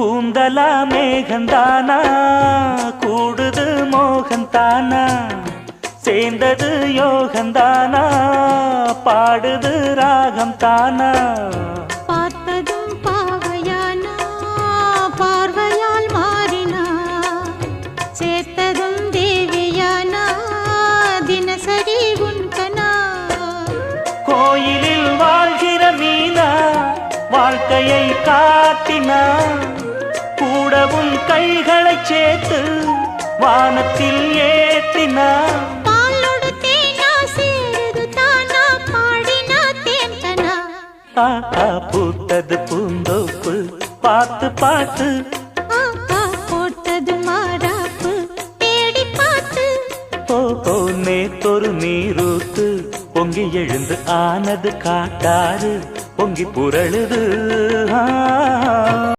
கூந்தலா மேகந்தானா? கூடுது மோகந்தானா? சேர்ந்தது யோகந்தானா? பாடுது ராகம் தானா பார்த்ததும் பாவையானா? பார்வையால் மாறினா? சேர்த்ததும் தேவியானா? தினசரி உன்கனா கோயிலில் வாழ்கிற மீனா வாழ்க்கையை காட்டினா? கூடவும் கைகளை சேர்த்து வானத்தில் ஏற்றினா பாலோடு தேனா சேருது தானா பாடினா தேன்கனா ஆஹா பூத்தது பூந்தோப்பு பார்த்து பார்த்து. போட்டது மாறாப்பு தேடி பார்த்து. ஓஹோ நேத்தொரு நீரூத்து பொங்கி எழுந்து ஆனது காட்டாறு பொங்கி புரளுது.